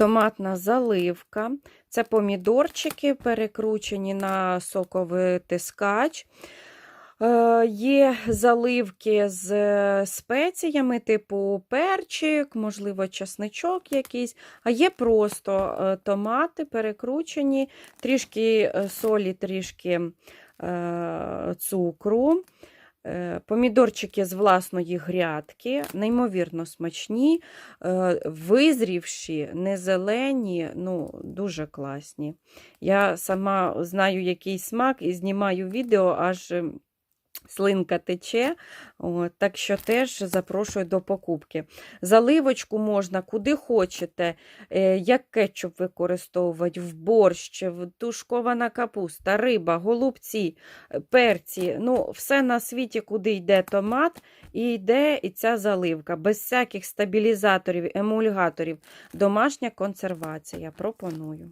Томатна заливка. Це помідорчики, перекручені на соковитискач. Е, Є заливки з е, спеціями, типу перчик, можливо, часничок якийсь, а є просто е, томати перекручені, трішки солі, трішки цукру. Е, Помідорчики з власної грядки, неймовірно смачні, е, визрівші, не зелені, ну, дуже класні. Я сама знаю, який смак, і знімаю відео, аж ем, слинка тече. От, так що теж запрошую до покупки. Заливочку можна куди хочете, е, як кетчуп використовувати, в борщ, тушкована капуста, риба, голубці, е, перці. Ну, все на світі, куди йде томат, і йде і ця заливка. Без всяких стабілізаторів, емульгаторів. Домашня консервація. Пропоную.